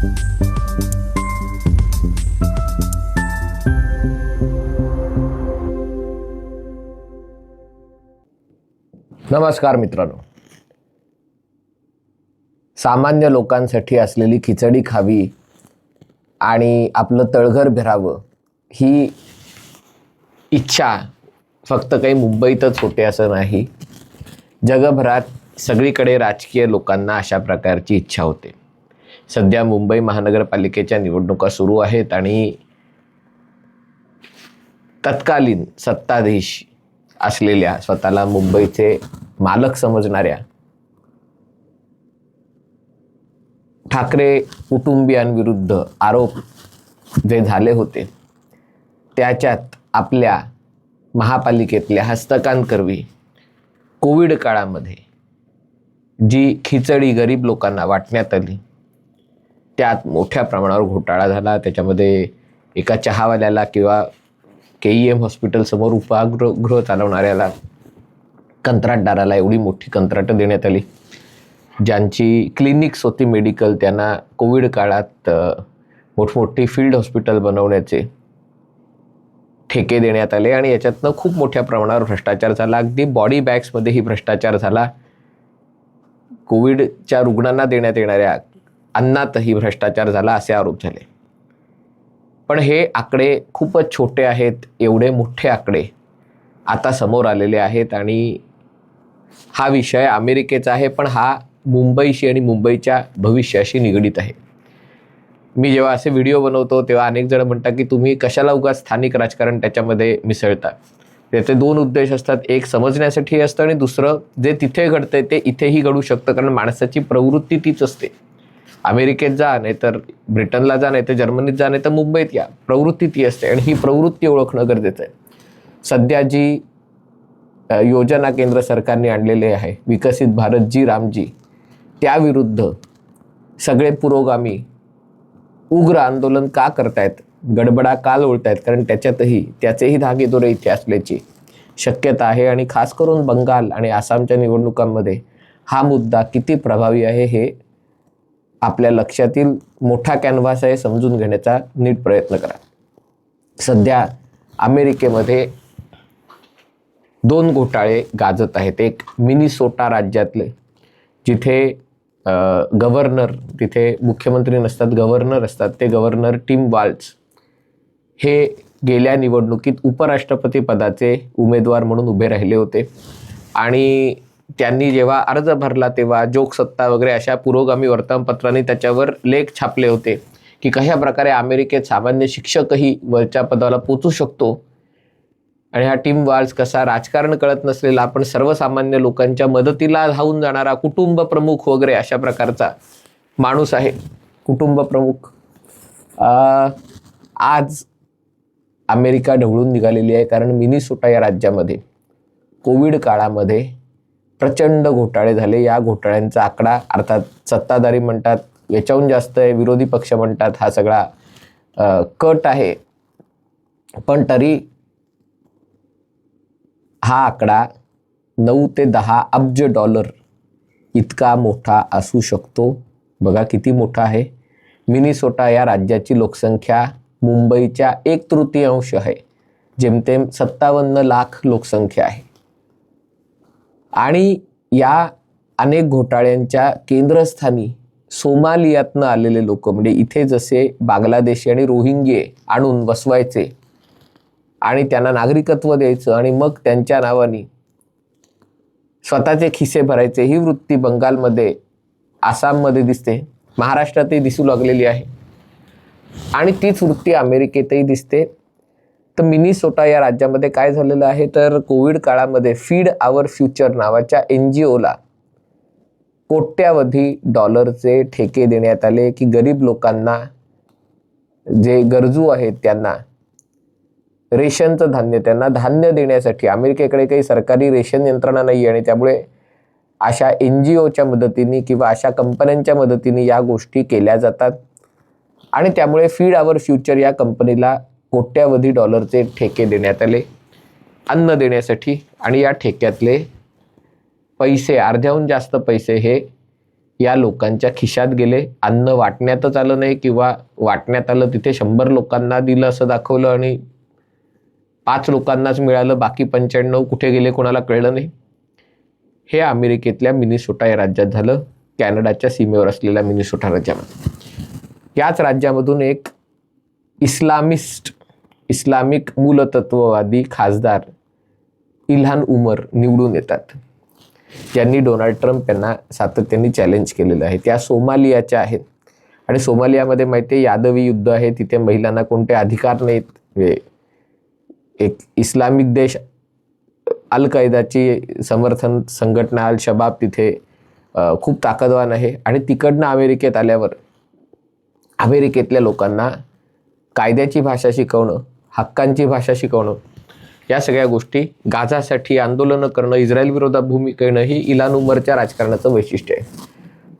नमस्कार मित्रांनो. सामान्य लोकांसाठी असलेली खिचडी खावी आणि आपलं तळघर भिरावं ही इच्छा फक्त काही मुंबईतच होते असं नाही. जगभरात सगळीकडे राजकीय लोकांना अशा प्रकारची इच्छा होते. सध्या मुंबई महानगरपालिकेच्या निवडणुका सुरू आहेत आणि तत्कालीन सत्ताधीश असलेल्या स्वतःला मुंबईचे मालक समजणाऱ्या ठाकरे कुटुंबियांविरुद्ध आरोप जे झाले होते त्याच्यात आपल्या महापालिकेतल्या हस्तकांकरवी कोविड काळामध्ये जी खिचडी गरीब लोकांना वाटण्यात आली त्यात मोठ्या प्रमाणावर घोटाळा झाला. त्याच्यामध्ये एका चहावाल्याला किंवा के ई एम हॉस्पिटलसमोर उपागृह गृह चालवणाऱ्याला कंत्राटदाराला एवढी मोठी कंत्राटं देण्यात आली. ज्यांची क्लिनिक्स होती मेडिकल त्यांना कोविड काळात मोठमोठी फील्ड हॉस्पिटल बनवण्याचे ठेके देण्यात आले आणि याच्यातनं खूप मोठ्या प्रमाणावर भ्रष्टाचार झाला. अगदी बॉडी बॅग्समध्येही भ्रष्टाचार झाला. कोविडच्या रुग्णांना देण्यात येणाऱ्या अन्नातही भ्रष्टाचार झाला असे आरोप झाले. पण हे आकडे खूपच छोटे आहेत एवढे मोठे आकडे आता समोर आलेले आहेत आणि हा विषय अमेरिकेचा आहे पण हा मुंबईशी आणि मुंबईच्या भविष्याशी निगडीत आहे. मी जेव्हा असे व्हिडिओ बनवतो तेव्हा अनेक जण म्हणतात की तुम्ही कशाला उगाच स्थानिक राजकारण त्याच्यामध्ये मिसळता? त्याचे दोन उद्देश असतात. एक समजण्यासाठी असतं आणि दुसरं जे तिथे घडतंय ते इथेही घडू शकतं कारण माणसाची प्रवृत्ती तीच असते. अमेरिकेत जा नाही तर ब्रिटनला जा नाही तर जर्मनीत जा नाही तर मुंबईत या. प्रवृत्ती ती असते आणि ही प्रवृत्ती ओळखणं गरजेचं आहे. सध्या जी योजना केंद्र सरकारने आणलेली आहे विकसित भारत जी रामजी त्याविरुद्ध सगळे पुरोगामी उग्र आंदोलन का करतायत? गडबडा का लोळतायत? कारण त्याच्यातही त्याचेही धागेदोरे इथे असल्याची शक्यता आहे आणि खास करून बंगाल आणि आसामच्या निवडणुकांमध्ये हा मुद्दा किती प्रभावी आहे हे आपल्या लक्षातील मोठा कॅनव्हास आहे समजून घेण्याचा नीट प्रयत्न करा. सध्या अमेरिकेमध्ये दोन घोटाळे गाजत आहेत. एक मिनिसोटा राज्यातले जिथे गव्हर्नर तिथे मुख्यमंत्री नसतात गव्हर्नर असतात ते गव्हर्नर टीम वाल्स हे गेल्या निवडणुकीत उपराष्ट्रपती पदाचे उमेदवार म्हणून उभे राहिले होते. आणि त्यांनी जेव्हा अर्ज भरला तेव्हा जोकसत्ता वगैरे अशा पुरोगामी वर्तमानपत्रांनी त्याच्यावर लेख छापले होते की कशा प्रकारे अमेरिकेत सामान्य शिक्षकही वरच्या पदाला पोचू शकतो? आणि हा टीम वार्स कसा राजकारण कळत नसलेला आपण सर्वसामान्य लोकांच्या मदतीला धावून जाणारा कुटुंब प्रमुख वगैरे अशा प्रकारचा माणूस आहे. कुटुंब प्रमुख. आज अमेरिका ढवळून निघालेली आहे कारण मिनिसोटा या राज्यामध्ये. कोविड काळामध्ये प्रचंड घोटाळे झाले. या घोटाळ्यांचा आकडा अर्थात सत्ताधारी म्हणतात याच्याहून जास्त आहे विरोधी पक्ष म्हणतात हा सगळा कट आहे. पण तरी हा आकडा नऊ ते दहा अब्ज डॉलर इतका मोठा असू शकतो. बघा किती मोठा आहे. मिनिसोटा या राज्याची लोकसंख्या मुंबईच्या एक तृतीयांश आहे. जेमतेम सत्तावन्न लाख लोकसंख्या आहे. आणि या अनेक घोटाळ्यांच्या केंद्रस्थानी सोमालियातनं आलेले लोक म्हणजे इथे जसे बांगलादेशी आणि रोहिंगे आणून बसवायचे आणि त्यांना नागरिकत्व द्यायचं आणि मग त्यांच्या नावाने स्वतःचे खिसे भरायचे ही वृत्ती बंगालमध्ये आसाममध्ये दिसते. महाराष्ट्रातही दिसू लागलेली आहे. आणि तीच वृत्ती अमेरिकेतही दिसते. तर मिनिसोटा या राज्यामध्ये काय झालेलं आहे? तर कोविड काळामध्ये फीड आवर फ्युचर नावाच्या एन जी ओला कोट्यावधी डॉलरचे ठेके देण्यात आले की गरीब लोकांना जे गरजू आहेत त्यांना रेशनचं धान्य त्यांना धान्य देण्यासाठी. अमेरिकेकडे काही सरकारी रेशन यंत्रणा नाही आणि त्यामुळे अशा एन जी ओच्या मदतीने किंवा अशा कंपन्यांच्या मदतीने या गोष्टी केल्या जातात. आणि त्यामुळे फीड आवर फ्युचर या कंपनीला कोट्यावधी डॉलरचे ठेके देण्यात आले अन्न देण्यासाठी. आणि या ठेक्यातले पैसे अर्ध्याहून जास्त पैसे हे या लोकांच्या खिशात गेले. अन्न वाटण्यातच आलं नाही किंवा वाटण्यात आलं तिथे शंभर लोकांना दिलं असं दाखवलं आणि पाच लोकांनाच मिळालं बाकी पंच्याण्णव कुठे गेले कोणाला कळलं नाही. हे अमेरिकेतल्या मिनिसोटा या राज्यात झालं कॅनडाच्या सीमेवर असलेल्या मिनिसोटा राज्यामध्ये. याच राज्यामधून एक इस्लामिस्ट इस्लामिक मूलतत्ववादी खासदार इल्हान उमर निवडून येतात. ज्यांनी डोनाल्ड ट्रम्प यांना सातत्याने चॅलेंज केलेलं आहे. त्या सोमालियाच्या आहेत. आणि सोमालियामध्ये माहिती आहे यादवी युद्ध आहे. तिथे महिलांना कोणते अधिकार नाहीत. एक इस्लामिक देश अल कायदाची समर्थन संघटना अल शबाब तिथे खूप ताकदवान आहे. आणि तिकडनं अमेरिकेत आल्यावर अमेरिकेतल्या लोकांना कायद्याची भाषा शिकवणं हक्कांची भाषा शिकवणं. या सगळ्या गोष्टी गाझासाठी आंदोलनं करणं इस्रायल विरोधात भूमिका ही इलान उमरच्या राजकारणाचं वैशिष्ट्य आहे.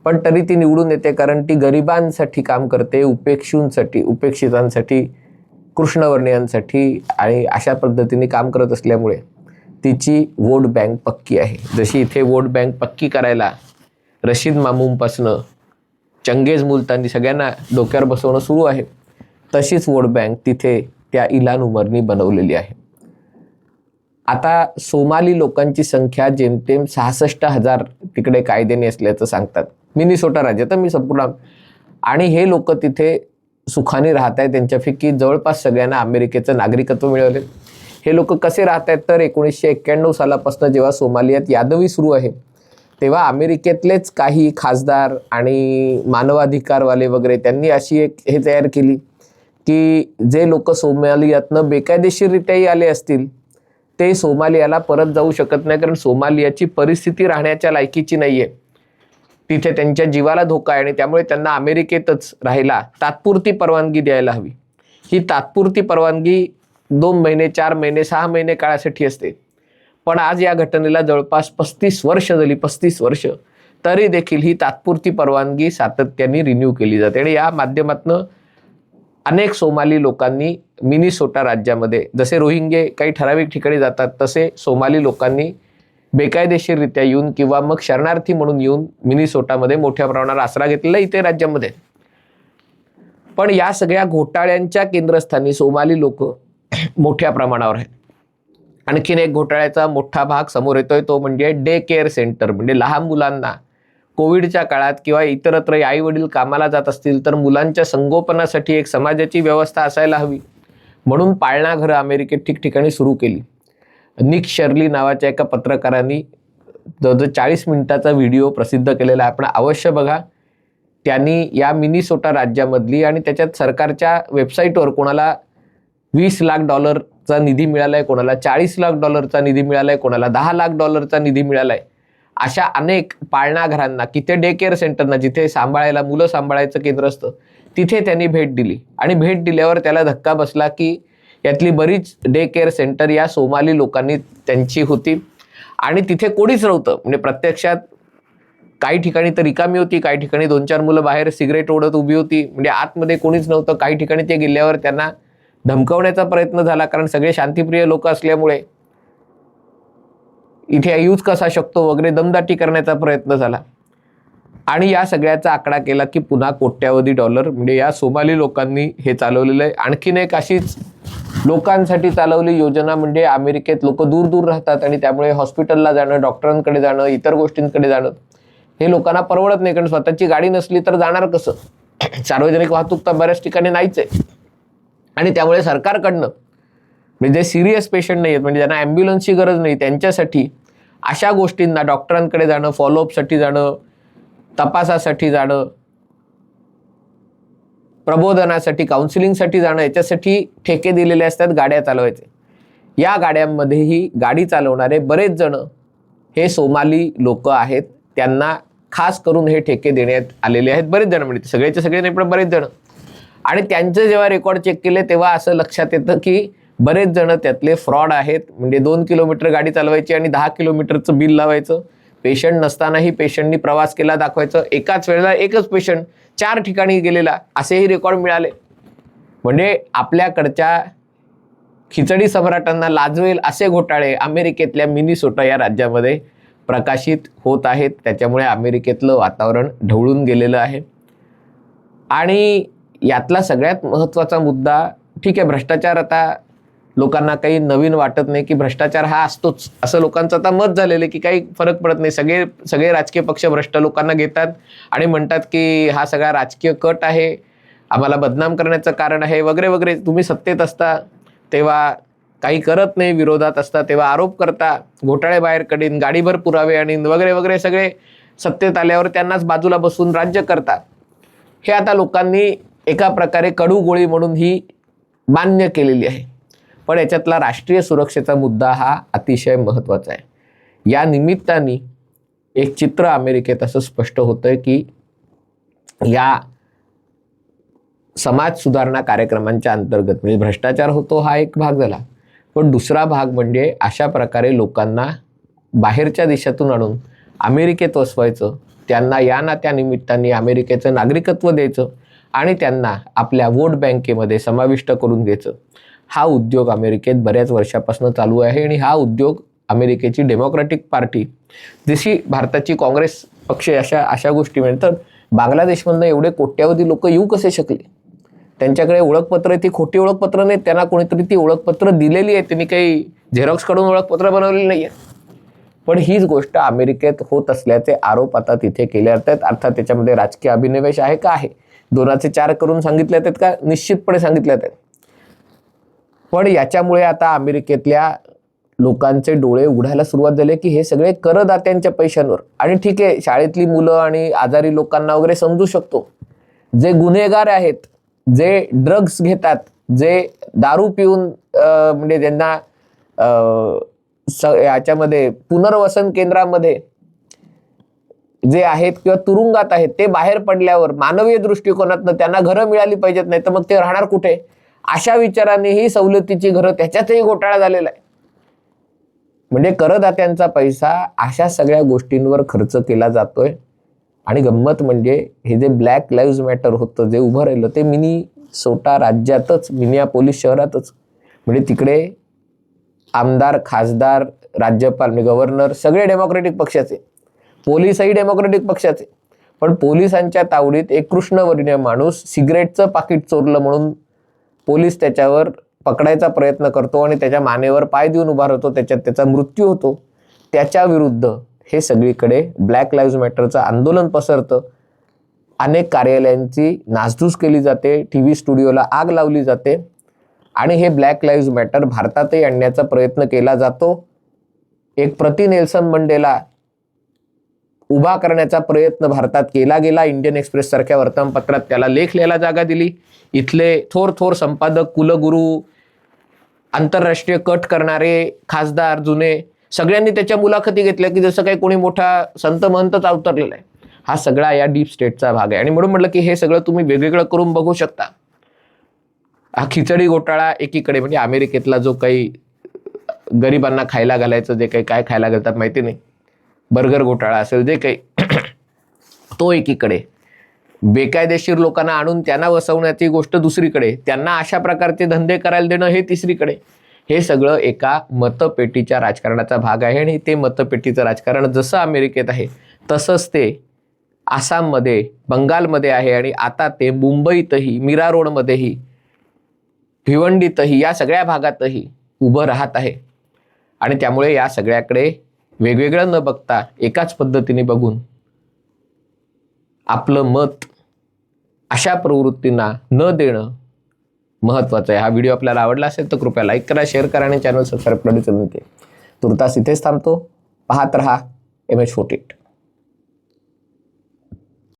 पण तरी ती निवडून येते कारण ती गरिबांसाठी काम करते उपेक्षूंसाठी उपेक्षितांसाठी कृष्णवर्णीयांसाठी आणि अशा पद्धतीने काम करत असल्यामुळे तिची वोट बँक पक्की आहे. जशी इथे वोट बँक पक्की करायला रशीद मामूमपासनं चंगेज मुलतानी सगळ्यांना डोक्यावर बसवणं सुरू आहे तशीच वोट बँक तिथे त्या इलान उमरनी बनवलेली आहे. आता सोमाली लोकांची संख्या जेमतेम सहासष्ट हजार तिकडे कायद्याने असल्याचं सांगतात. मिनिसोटा राज्य तर मी संपूर्ण आणि हे लोक तिथे सुखाने राहत आहेत त्यांच्यापैकी जवळपास सगळ्यांना अमेरिकेचं नागरिकत्व मिळवले हे लोक कसे राहत आहेत? तर एकोणीसशे एक्क्याण्णव सालापासून जेव्हा सोमालियात यादवी सुरू आहे तेव्हा अमेरिकेतलेच काही खासदार आणि मानवाधिकारवाले वगैरे त्यांनी अशी एक हे तयार केली. की जे लोक सोमालियातनं बेकायदेशीररित्याही आले असतील ते सोमालियाला परत जाऊ शकत नाही कारण सोमालियाची परिस्थिती राहण्याच्या लायकीची नाही आहे तिथे त्यांच्या जीवाला धोका आहे आणि त्यामुळे त्यांना अमेरिकेतच राहायला तात्पुरती परवानगी द्यायला हवी. ही तात्पुरती परवानगी दोन महिने चार महिने सहा महिने काळासाठी असते. पण आज या घटनेला जवळपास पस्तीस वर्ष झाली पस्तीस वर्ष तरी देखील ही तात्पुरती परवानगी सातत्याने रिन्यू केली जाते. आणि या माध्यमातनं अनेक सोमाली लोकांनी मिनिसोटा राज्यामध्ये जसे रोहिंगे काही ठराविक ठिकाणी जातात तसे सोमाली लोकांनी बेकायदेशीररित्या येऊन किंवा मग शरणार्थी म्हणून येऊन मिनिसोटामध्ये मोठ्या प्रमाणावर आसरा घेतलेला इथे राज्यामध्ये. पण या सगळ्या घोटाळ्यांच्या केंद्रस्थानी सोमाली लोक मोठ्या प्रमाणावर आहेत. आणखीन एक घोटाळ्याचा मोठा भाग समोर येतोय तो म्हणजे डे केअर सेंटर म्हणजे लहान मुलांना कोविडच्या काळात किंवा इतरत्र आई वडील कामाला जात असतील तर मुलांच्या संगोपनासाठी एक समाजाची व्यवस्था असायला हवी. म्हणून पाळणाघरं अमेरिकेत ठिकठिकाणी सुरू केली. निक शर्ली नावाच्या एका पत्रकारांनी जवळजवळ चाळीस मिनिटाचा व्हिडिओ प्रसिद्ध केलेला आहे. आपण अवश्य बघा. त्यांनी या मिनिसोटा राज्यामधली आणि त्याच्यात सरकारच्या वेबसाईटवर कोणाला वीस लाख डॉलरचा निधी मिळाला आहे कोणाला चाळीस लाख डॉलरचा निधी मिळाला आहे कोणाला दहा लाख डॉलरचा निधी मिळाला आहे अशा अनेक पाळणाघरांना किती डे केअर सेंटरना जिथे सांभाळायला मुलं सांभाळायचं केंद्र असतं तिथे त्यांनी भेट दिली. आणि भेट दिल्यावर त्याला धक्का बसला की यातली बरीच डे केअर सेंटर या सोमाली लोकांनी त्यांची होती. आणि तिथे कोणीच नव्हतं. म्हणजे प्रत्यक्षात काही ठिकाणी तर रिकामी होती काही ठिकाणी दोन चार मुलं बाहेर सिगरेट ओढत उभी होती. म्हणजे आतमध्ये कोणीच नव्हतं. काही ठिकाणी ते गेल्यावर त्यांना धमकवण्याचा प्रयत्न झाला कारण सगळे शांतिप्रिय लोक असल्यामुळे इथे यूज कसा शकतो वगैरे दमदाटी करण्याचा प्रयत्न झाला. आणि या सगळ्याचा आकडा केला की पुन्हा कोट्यावधी डॉलर म्हणजे या सोमाली लोकांनी हे चालवलेलं आहे. आणखीन एक अशीच लोकांसाठी चालवली योजना म्हणजे अमेरिकेत लोक दूर दूर राहतात आणि त्यामुळे हॉस्पिटलला जाणं डॉक्टरांकडे जाणं इतर गोष्टींकडे जाणं हे लोकांना परवडत नाही. कारण स्वतःची गाडी नसली तर जाणार कसं? सार्वजनिक वाहतूक तर बऱ्याच ठिकाणी नाहीच आहे. आणि त्यामुळे सरकारकडनं म्हणजे जे सिरियस पेशंट नाही आहेत म्हणजे ज्यांना ॲम्ब्युलन्सची गरज नाही त्यांच्यासाठी अशा गोष्टींना डॉक्टरांकडे जाणं फॉलोअपसाठी जाणं तपासासाठी जाणं प्रबोधनासाठी काउन्सिलिंगसाठी जाणं याच्यासाठी ठेके दिलेले असतात गाड्या चालवायचे. या गाड्यांमध्येही गाडी चालवणारे बरेच जण हे सोमाली लोक आहेत. त्यांना खास करून हे ठेके देण्यात आलेले आहेत बरेच जण. म्हणजे सगळेचे सगळे नाही पण बरेच जण. आणि त्यांचे जेव्हा रेकॉर्ड चेक केले तेव्हा असं लक्षात येतं की बरेच जण त्यातले फ्रॉड आहेत. म्हणजे दोन किलोमीटर गाडी चालवायची आणि दहा किलोमीटरचं बिल लावायचं. पेशंट नसतानाही पेशंटनी प्रवास केला दाखवायचं. एकाच वेळेला एकच पेशंट चार ठिकाणी गेलेला. असेही रेकॉर्ड मिळाले. म्हणजे आपल्याकडच्या खिचडी सम्राटांना लाजवेल असे घोटाळे अमेरिकेतल्या मिनिसोटा या राज्यामध्ये प्रकाशित होत आहेत. त्याच्यामुळे अमेरिकेतलं वातावरण ढवळून गेलेलं आहे. आणि यातला सगळ्यात महत्त्वाचा मुद्दा ठीक आहे भ्रष्टाचार आता लोकांना काही नवीन वाटत नाही की भ्रष्टाचार हा असतोच. असं लोकांचं आता मत झालेलं आहे की काही फरक पडत नाही. सगळे सगळे राजकीय पक्ष भ्रष्ट लोकांना घेतात आणि म्हणतात की हा सगळा राजकीय कट आहे. आम्हाला बदनाम करण्याचं कारण आहे. वगैरे वगैरे. तुम्ही सत्तेत असता तेव्हा काही करत नाही विरोधात असता तेव्हा आरोप करता. घोटाळे बाहेर कडीन गाडीभर पुरावे आणीन वगैरे वगैरे सगळे सत्तेत आल्यावर त्यांनाच बाजूला बसून राज्य करता हे आता लोकांनी एका प्रकारे कडू गोळी म्हणून ही मान्य केलेली आहे. पण याच्यातला राष्ट्रीय सुरक्षेचा मुद्दा हा अतिशय महत्त्वाचा आहे. या निमित्ताने एक चित्र अमेरिकेत असं स्पष्ट होतंय की या समाज सुधारणा कार्यक्रमांच्या अंतर्गत म्हणजे भ्रष्टाचार होतो हा एक भाग झाला. पण दुसरा भाग म्हणजे अशा प्रकारे लोकांना बाहेरच्या देशातून आणून अमेरिकेत वसवायचं त्यांना या ना त्या निमित्ताने अमेरिकेचं नागरिकत्व द्यायचं आणि त्यांना आपल्या वोट बँकेमध्ये समाविष्ट करून घ्यायचं. हा उद्योग अमेरिकेत बऱ्याच वर्षापासून चालू आहे आणि हा उद्योग अमेरिकेची डेमोक्रॅटिक पार्टी जशी भारताची काँग्रेस पक्ष अशा अशा गोष्टी मिळतात तर बांगलादेशमधनं एवढे कोट्यावधी लोक येऊ कसे शकले? त्यांच्याकडे ओळखपत्र आहे ती खोटी ओळखपत्र नाही त्यांना कोणीतरी ती ओळखपत्र दिलेली आहे त्यांनी काही झेरॉक्स काढून ओळखपत्र बनवलेली नाही आहे पण हीच गोष्ट अमेरिकेत होत असल्याचे आरोप आता तिथे केले जातात आहेत अर्थात त्याच्यामध्ये राजकीय अभिनिवेश आहे का आहे? दोनाचे चार करून सांगितले आहेत का? निश्चितपणे सांगितले आहेत. पण याच्यामुळे आता अमेरिकेतल्या लोकांचे डोळे उघडायला सुरुवात झाली की हे सगळे करदात्यांच्या पैशांवर. आणि ठीक आहे शाळेतली मुलं आणि आजारी लोकांना वगैरे समजू शकतो. जे गुन्हेगार आहेत जे ड्रग्स घेतात जे दारू पिऊन म्हणजे ज्यांना स याच्यामध्ये पुनर्वसन केंद्रामध्ये जे आहेत किंवा तुरुंगात आहेत ते बाहेर पडल्यावर मानवीय दृष्टिकोनातनं त्यांना घरं मिळाली पाहिजेत नाही तर मग ते राहणार कुठे? अशा विचाराने ही सवलतीची घरं त्याच्यातही घोटाळा झालेला आहे. म्हणजे करदात्यांचा पैसा अशा सगळ्या गोष्टींवर खर्च केला जातोय. आणि गंमत म्हणजे हे जे ब्लॅक लाईव्ह मॅटर होतं जे उभं राहिलं ते मिनी सोटा राज्यातच मिनिया पोलीस शहरातच. म्हणजे तिकडे आमदार खासदार राज्यपाल म्हणजे गव्हर्नर सगळे डेमोक्रेटिक पक्षाचे. पोलीसही डेमोक्रेटिक पक्षाचे. पण पोलिसांच्या तावडीत एक कृष्णवर्णीय माणूस सिगरेटचं पाकिट चोरलं म्हणून पोलीस त्याच्यावर पकडायचा प्रयत्न करतो आणि त्याच्या मानेवर पाय देऊन उभा राहतो त्याच्यात त्याचा मृत्यू होतो. त्याच्या विरुद्ध हे सगळीकडे ब्लॅक लाईव्ह मॅटरचं आंदोलन पसरतं. अनेक कार्यालयांची नासधूस केली जाते टी व्ही स्टुडिओला आग लावली जाते आणि हे ब्लॅक लाईव्ह मॅटर भारतातही आणण्याचा प्रयत्न केला जातो. एक प्रति नेल्सन मंडेला उभा करण्याचा प्रयत्न भारतात केला गेला. इंडियन एक्सप्रेस सारख्या वर्तमानपत्रात त्याला लेख लिहायला जागा दिली. इथले थोर थोर संपादक कुलगुरू आंतरराष्ट्रीय कट करणारे खासदार जुने सगळ्यांनी त्याच्या मुलाखती घेतल्या की जसं काही कोणी मोठा संत महंतच अवतरलेला आहे. हा सगळा या डीप स्टेटचा भाग आहे. आणि म्हणून म्हटलं की हे सगळं तुम्ही वेगवेगळं करून बघू शकता. हा खिचडी घोटाळा एकीकडे म्हणजे अमेरिकेतला जो काही गरिबांना खायला घालायचं जे काही काय खायला घालतात माहिती नाही. बर्गर घोटाळा असेल जे काही तो एकीकडे. बेकायदेशीर लोकांना आणून त्यांना वसवण्याची गोष्ट दुसरीकडे. त्यांना अशा प्रकारचे धंदे करायला देणं हे तिसरीकडे. हे सगळं एका मतपेटीच्या राजकारणाचा भाग आहे आणि ते मतपेटीचं राजकारण जसं अमेरिकेत आहे तसंच ते आसाममध्ये बंगालमध्ये आहे आणि आता ते मुंबईतही मीरा रोडमध्येही भिवंडीतही या सगळ्या भागातही उभं राहत आहे. आणि त्यामुळे या सगळ्याकडे वेगवेगळं न बघता एकाच पद्धतीने बघून आपलं मत अशा प्रवृत्तींना न देणं महत्त्वाचं आहे. हा व्हिडिओ आपल्याला आवडला असेल तर कृपया लाईक करा शेअर करा आणि चॅनल सबस्क्राईब करण्याची विनंती आहे. तुर्तास इथेच थांबतो. पाहत रहा एम एच फोर्टी